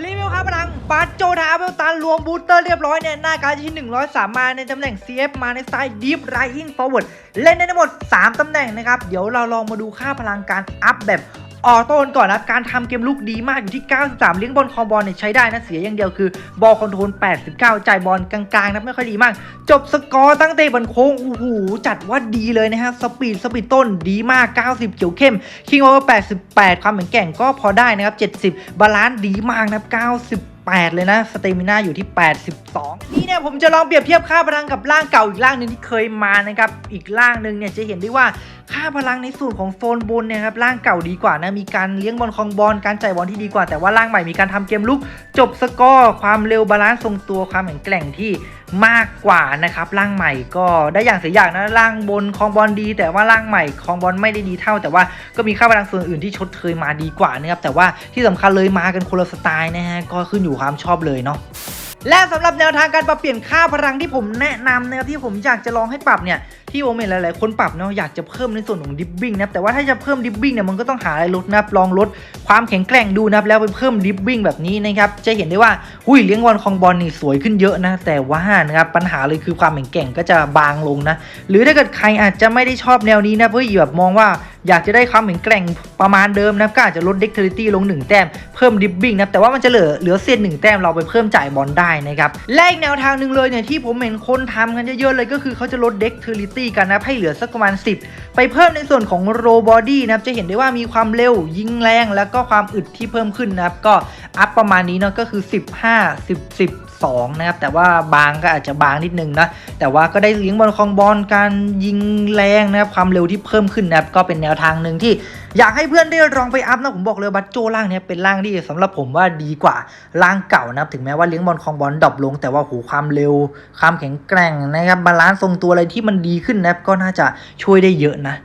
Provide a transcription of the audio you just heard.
รีวิวครับพลังบาสโจทาเวลตันรวมบูสเตอร์เรียบร้อยเนี่ยหน้าการดที่ 103 มาในตำแหน่ง CF มาในสไตล์ดีฟไรอิงฟอร์เวิร์ดเล่นได้ทั้งหมด 3 ตำแหน่งนะครับ เดี๋ยวเราลองมาดูค่าพลังการอัพแบบ ออโต้ก่อนนะการทำเกมลุกดีมากอยู่ที่ 93 เลี้ยงบอลคอมบอลเนี่ยใช้ได้นะ เสียอย่างเดียวคือบอลคอนโทรล 89 จ่ายบอลกลางๆนะไม่ค่อยดีมาก จบสกอร์ตั้งเตะบอลโค้งโอ้โหจัดว่าดีเลยนะฮะสปีดสปีดต้นดีมาก 90 เขียวเข้มคิงโอเวอร์ 88 ความเหมือนแกร่งก็พอได้นะครับ 70 บาลานซ์ดีมากนะครับ98เลยนะ สเตมิน่าอยู่ที่ 82 นี่เนี่ยผมจะลองเปรียบเทียบค่าพลังกับร่างเก่าอีกร่างหนึ่งที่เคยมานะครับ อีกร่างหนึ่งเนี่ยจะเห็นได้ว่า ค่าพลังในส่วนของโซนบนเนี่ยครับร่างเก่าดีกว่านะมีการเลี้ยงบอลคองบอลการจ่ายบอลที่ดีกว่า แต่ว่าร่างใหม่มีการทำเกมลุก จบสกอร์ความเร็วบาลานซ์ทรงตัวความแข็งแกร่งที่มากกว่านะครับร่างใหม่ก็ได้อย่างเสียอย่างนะร่างบนคองบอลดี แต่ว่าร่างใหม่คองบอลไม่ได้ดีเท่า แต่ว่าก็มีค่าพลังส่วนอื่นที่ชดเชยมาดีกว่านะครับแต่ว่าที่สำคัญเลยมากันคนละสไตล์นะฮะก็ขึ้นอยู่ความชอบเลยเนาะ และสำหรับแนวทางการปรับเปลี่ยนค่าพลังที่ผมแนะนำนะครับที่ผมอยากจะลองให้ปรับเนี่ยที่ผมเห็นหลายๆ คนปรับเนาะอยากจะเพิ่มในส่วนของดิฟบิ้งนะครับแต่ว่าถ้าจะเพิ่มดิฟบิ้งเนี่ยมันก็ต้องหาอะไรลดนะครับลองลดความแข็งแกร่งดูนะครับแล้วไปเพิ่มดิฟบิ้งแบบนี้นะครับจะเห็นได้ว่าหุ้ยเลี้ยงบอลคองบอลนี่สวยขึ้นเยอะนะแต่ว่านะครับปัญหาเลยคือความแข็งแกร่งก็จะบางลงนะหรือถ้าเกิดใครอาจจะไม่ได้ชอบแนวนี้นะเพื่อแบบมองว่า อยากจะได้ความแข็งแกร่งประมาณเดิมนับก็อาจจะลดเด็กเทอริตี้ลง 1 แต้ม เพิ่มดิฟบิ้งนะแต่ว่ามันจะเหลือเหลือเศษหนึ่งแต้มเราไปเพิ่มจ่ายบอลได้นะครับและอีกแนวทางหนึ่งเลยเนี่ยที่ผมเห็นคนทำกันเยอะๆเลยก็คือเขาจะลดเด็กเทอริตี้กันนะให้เหลือสักประมาณ 10 ไปเพิ่มในส่วนของโรบอดี้นะครับจะเห็นได้ว่ามีความเร็วยิงแรง แล้วก็ความอึดที่เพิ่มขึ้นนะครับก็อัพประมาณนี้เนาะก็คือ 15 10 10 2 นะครับ แต่ว่าบางก็อาจจะบางนิดนึงนะ แต่ว่าก็ได้เลี้ยงบอลคลองบอลการยิงแรงนะครับ ความเร็วที่เพิ่มขึ้นนะครับ ก็เป็นแนวทางหนึ่งที่อยากให้เพื่อนได้ลองไปอัพนะผมบอกเลยบัตโจล่างเนี้ยเป็นล่างที่สำหรับผมว่าดีกว่าล่างเก่านะครับถึงแม้ว่าเลี้ยงบอลคลองบอลดรอปลง แต่ว่าโหความเร็ว ความแข็งแกร่งนะครับบาลานซ์ทรงตัวอะไรที่มันดีขึ้นนะครับก็น่าจะช่วยได้เยอะนะ